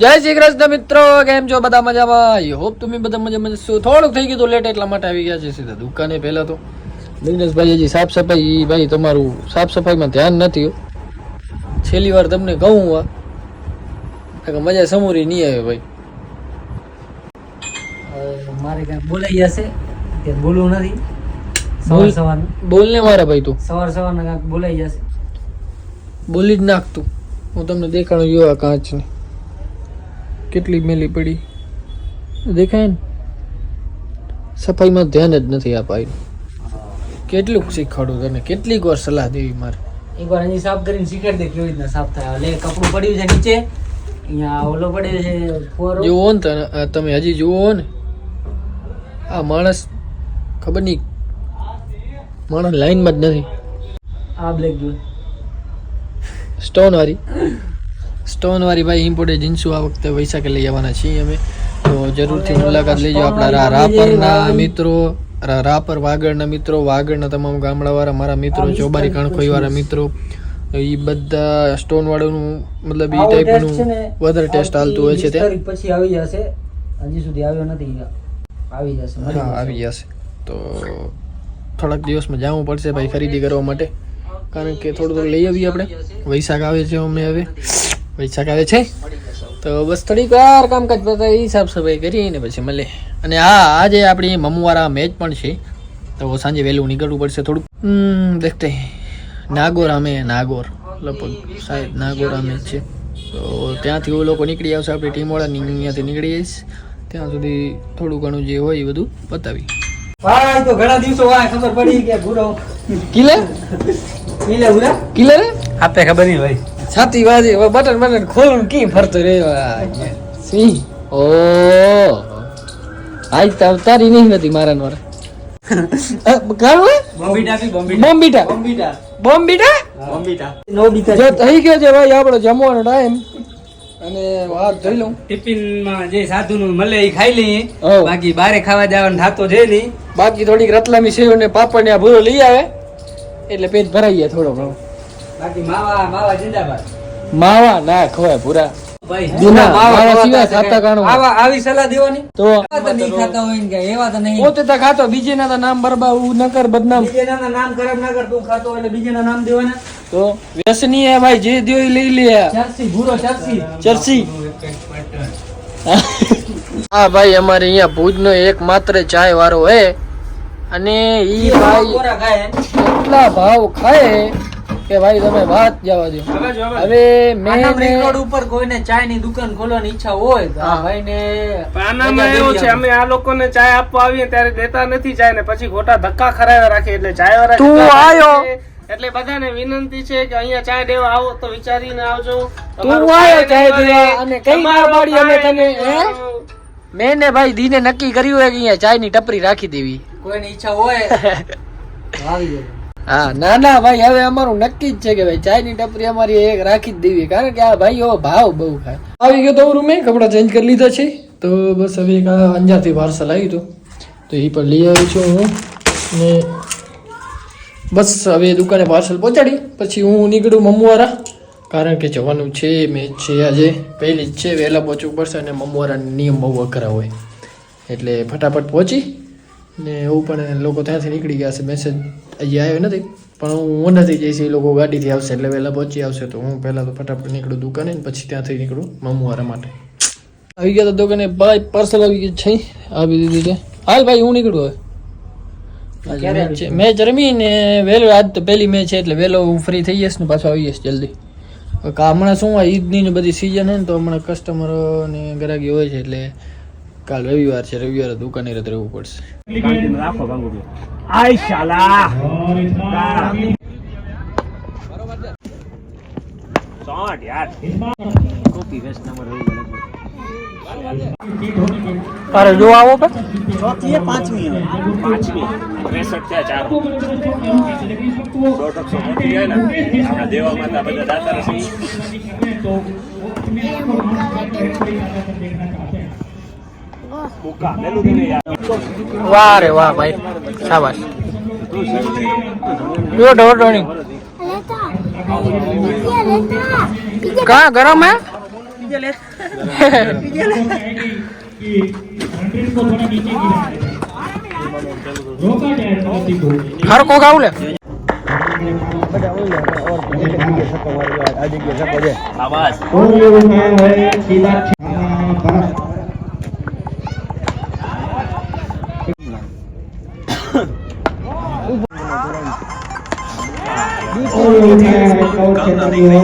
જય શ્રી કૃષ્ણ મિત્રો કેમ છો? બધા મજામાં? આઈ હોપ તમે બધા મજામાં છો. થોડુંક થઈ ગયું લેટ એટલા માટે આવી ગયા છે સીધા દુકાને પહેલા તો. દિનેશભાઈ હજી સાફ સફાઈ ભાઈ તમારું સાફ સફાઈમાં ધ્યાન નથી છેલ્લી વાર તમને કહું આ. મજા સમૂરી નહીં આવે ભાઈ. મારે ક્યાંક બોલાઈ જશે? કે બોલવું નથી? સવાર. સવાર બોલને મારા ભાઈ તું. સવાર સવારના કાંક બોલાઈ જશે? બોલી જ નાખતું હું તમને દેખાણું યુવા કાંચ કાચની કેટલી મેલી પડી? દેખાય ને? સફાઈમાં ધ્યાન જ નથી અપાયું. કેટલુંક શીખવાડું તને? કેટલીક વાર સલાહ દેવી મારે? એકવાર અહીં સાફ કરીને શીખવાડી દે કેવી રીતના સાફ થાય. એટલે કપડું પડ્યું છે નીચે. અહીંયા ઓલો પડ્યો છે જુઓ ને તમે હજી જુઓ ને. આ માણસ ખબર નહીં માણસ લાઈનમાં જ નથી. આ બ્લેક જોઈ સ્ટોન વાળી. સ્ટોન વાળી ભાઈ ઇમ્પોર્ટેડ જીન્સુ આ વખતે વૈશાખે લઈ આવવાના છીએ અમે. તો જરૂરથી મુલાકાત લેજો આપણા રા- રાપરના મિત્રો રાપર વાગડના મિત્રો વાગડના તમામ ગામડાવાળા મારા મિત્રો ચોબારી કણખોઈ વાળા મિત્રો. એ બધા સ્ટોન વાળું મતલબ એ ટાઈપનું વધારે ટેસ્ટ હાલતું હોય છે ત્યાં. પછી આવી જશે. હજી સુધી આવ્યો નથી આવી જશે હા આવી જશે. તો થોડાક દિવસમાં જવું પડશે ભાઈ ખરીદી કરવા માટે. કારણ કે થોડું થોડું લઈ આવીએ આપણે. વૈશાખ આવે છે અમે હવે. વૈશાખ આવે છે. તો બસ થોડીક વાર કામકાજ પતાવી સાફ સફાઈ કરીને પછી મળે અને હા આજે આપણી મમવારા મેચ પણ છે. તો સાંજે વહેલું નીકળવું પડશે થોડુંક. દેખતે. નાગોર અમે નાગોર. લગભગ સાહેબ નાગોર અમે છે. તો ત્યાંથી એ લોકો નીકળી આવશે આપણી ટીમવાળાની અહીંયાથી નીકળી જઈશ ત્યાં સુધી થોડું ઘણું જે હોય એ બધું ભાઈ તો ઘણા દિવસો વાય ખબર પડી કે ગુરો કિલે? કિલે રે? આપે ખબર નહીં ભાઈ છાતી વાજી હવે બટન બટન ખોલું કી ફરતો રહ્યો સિંહ. C O. આજ તો તારી નહીં નથી મારા નોર કાળું બોમ્બીટા બી બોમ્બીટા. બોમ્બીટા. બોમ્બીટા. બોમ્બીટા? નો જો થઈ ગયો છે ભાઈ આપણો જમવાનો ટાઈમ અને વાત જોઈ લઉં. ટિફિનમાં જે સાધુ નું મળે એ ખાઈ લઈએ. બાકી બારે ખાવા જવાનું થતો છે નહીં. બાકી થોડીક રતલામી સેવ ને પાપડ ને આ ભૂરો લઈ આવે. એટલે પેટ ભરાઈ જાય થોડો ઘણો. બાકી માવા માવા જિંદાબાદ. માવા ના ખવાય પૂરા ભાઈ અમારે અહિયાં ભુજ નો એક ખાતા કાણું. આવા આવી સલાહ દેવાની? તો એવા તો નહીં ખાતા હોય ને કે એવા તો નહીં. પોતે તો ખાતો બીજે ના તો નામ બરબાદ નકર બદનામ. બીજેના નામ ખરાબ ના કર તું ખાતો હોય એટલે બીજેના નામ દેવાના. તો વ્યસની હે ભાઈ જે દ્યો ઈ લઈ લે. ચરસી ભૂરો ચરસી. ચરસી. હા ભાઈ અમારે અહીંયા ભુજનો એકમાત્ર ચાય વાળો હે. અને ઈ ભાઈ એટલા ભાવ ખાય કે ભાઈ તમે વાત જવા દો હવે મેં ને- રોડ ઉપર કોઈને ચાયની દુકાન ખોલવાની ઈચ્છા હોય તો આ હા. ભાઈને આનામાં એવું છે અમે આ લોકોને ચાય આપવા આવીએ ત્યારે દેતા નથી ચાય ને પછી ખોટા ધક્કા ખરાવ્યા રાખે એટલે ચાય વાળા તું આયો. એટલે બધાને વિનંતી છે કે અહીંયા ચાય દેવા આવો તો વિચારીને આવજો. તું આયો ચાય દેવા અને કઈ માર પાડી અમે તને, હે? મેં ને ભાઈ દીને નક્કી કર્યું હોય કે અહીંયા ચાયની ટપરી રાખી દેવી. કોઈની ઈચ્છા હોય આવી જજો. હા, ના ના, ભાઈ, હવે અમારું નક્કી જ છે કે ભાઈ ચાયની ટપરી અમારી એક રાખી જ દેવી, કારણ કે આ ભાઈ ભાઈઓ ભાવ બહુ ખાય. આવી ગયો તો રૂમે કપડા ચેન્જ કરી લીધા છે. તો બસ હવે એક અંજારથી પાર્સલ આવ્યું હતું. તો એ પણ લઈ આવ્યો છું હું. ને બસ હવે દુકાને પાર્સલ પહોંચાડી. પછી હું નીકળું મમ્મુવારા કારણ કે જવાનું છે મેચ છે આજે. પહેલી જ છે, વહેલા પહોંચવું પડશે અને મમવારાના નિયમ બહુ અઘરા હોય. એટલે ફટાફટ પહોંચી. ને એવું પણ લોકો ત્યાંથી નીકળી ગયા છે મેસેજ હજી આવ્યો નથી. પણ હું નથી જઈશ એ લોકો ગાડીથી આવશે એટલે વહેલા પહોંચી આવશે તો હું પહેલાં તો ફટાફટ નીકળું દુકાને ને પછી ત્યાંથી નીકળું મમવારા માટે. આવી ગયા તો દુકાને ભાઈ પાર્સલ આવી ગયું છે. આવી દીધી છે. હાલ ભાઈ હું નીકળું હવે. મેચ રમી ને વહેલો આજ તો પહેલી મેચ છે એટલે વહેલો હું ફ્રી થઈ જઈશ ને પાછો આવી જઈશ જલ્દી. કા- હમણાં શું હોય ઈદની બધી સિઝન હોય ને તો હમણાં કસ્ટમરો ને ગ્રાહકી હોય છે એટલે કાલ રવિવાર છે રવિવારે દુકાને રત રહેવું પડશે. આય શાલા. ચોટ યાર. અરે જો આવો કે પાંચમી ત્રેસઠ થયા ચાર. દોઢસો મોટી જાય ને. આપણા દેવામાં તો બધા દાતા નથી. ભૂકા મેલું દે ને યાર વાહ રે વાહ ભાઈ શાબાશ. જો ઢોરઢોણી કા ગરમ હે? હર કોક આવું લે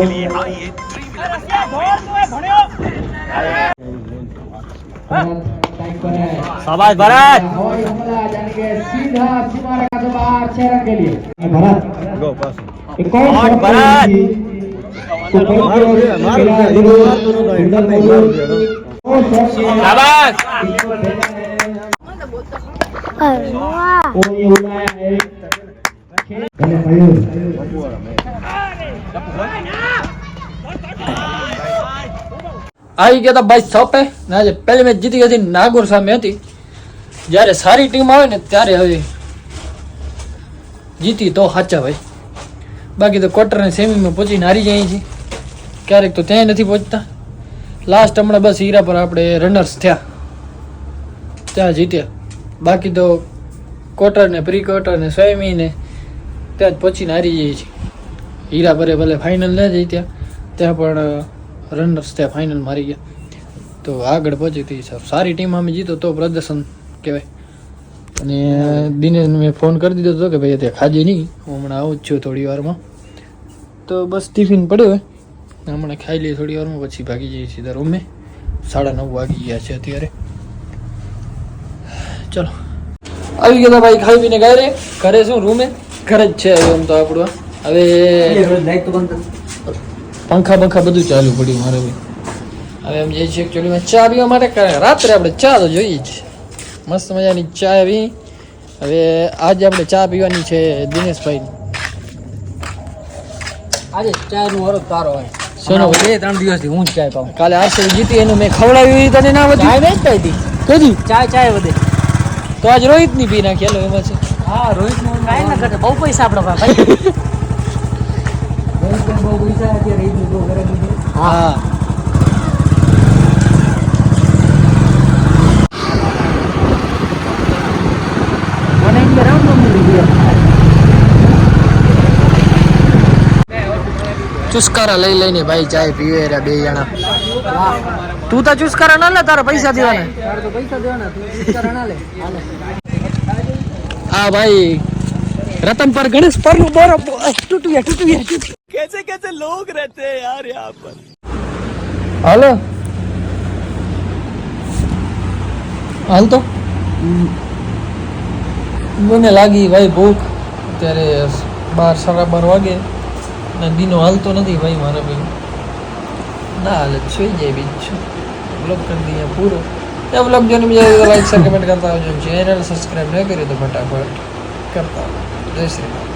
શાબાશ ભરત भरत भरत શાબાશ આવી ગયા ભાઈ સોપે ના આજે પહેલી મેચ જીતી હતી નાગોર સામે હતી. જ્યારે સારી ટીમ આવે ને ત્યારે હવે જીતી તો સાચા ભાઈ. બાકી તો ક્વાર્ટર ને સેમીમાં પહોંચીને હારી જાય છે. ક્યારેક તો ત્યાંય નથી પહોંચતા. લાસ્ટ હમણાં બસ હીરા પર આપણે રનર્સ થયા. ત્યાં જીત્યા. બાકી તો ક્વાર્ટર ને પ્રી ક્વાર્ટર ને સેમી ને ત્યાં જ પહોંચીને હારી જઈએ છીએ હીરા ભરે ભલે ફાઇનલ ના જીત્યા ત્યાં. પણ રનર્સ ત્યાં ફાઇનલ મારી ગયા. તો આગળ પહોંચી હતી. સર, સારી ટીમ અમે જીતો તો પ્રદર્શન કહેવાય. અને દિનેશને મેં ફોન કરી દીધો હતો કે ભાઈ, અત્યારે ખાજે નહીં. હું હમણાં આવું જ છું થોડી વારમાં. તો બસ ટિફિન પડ્યો હોય. હમણાં ખાઈ લઈએ થોડી વારમાં, પછી ભાગી જઈએ સીધા રૂમે સાડા નવ વાગી ગયા છે અત્યારે. ચલો. આવી ગયા ભાઈ, ખાઈ પીને ઘરે. ઘરે શું રૂમે ઘરે જ છે આમ તો આપણું. હવે પંખા પંખા બધું ચાલુ પડ્યું મારે ભાઈ હવે એમ જઈએ છીએ એકચ્યુઅલીમાં ચા પીવા માટે કારણ. રાત્રે આપણે ચા તો જોઈએ જ. મસ્ત મજાની ચા આવી. હવે આજે આપણે ચા પીવાની છે દિનેશભાઈ આજે ચાયનું તારો હોય. શેનો? બે ત્રણ દિવસથી હું જ ચાય પાઉં. કાલે આરસીબી જીતી એનું મેં ખવડાવી તને ના ચાય નહીં કદી? ચાય ચાય વધે. તો આજ રોહિતની પી નાખી હાલો એમાં છે. હા રોહિત કાંઈ ના ઘટે બહુ પૈસા આપણા પાસે રોહિત બહુ પૈસા અત્યારે ઈદનું બહુ કરે દીધું ચુસ્કારા લઈ લઈને ભાઈ ચાય પીવે રે બે જણા. તું તો ચુસ્કારા ના લે, તારા પૈસા દેવાના. હા ભાઈ રતન પર ગણેશ પરનું બોરો તૂટ્યું તૂટ્યું कैसे कैसे लोग रहते हैं यार यहाँ पर હાલો હાલ તો મને લાગી ભાઈ ભૂખ અત્યારે બાર સાડા બાર વાગે ને દીનો હાલતો નથી ભાઈ મારે ભાઈ ના હાલે સુઈ જાય બીજું શું બ્લોગ કરી દઈએ પૂરો એ બ્લોગ જોઈને બીજા લાઈક શેર કમેન્ટ કરતા આવજો ચેનલ સબસ્ક્રાઈબ ન કર્યું તો ફટાફટ કરતા આવજો. જય શ્રી રામ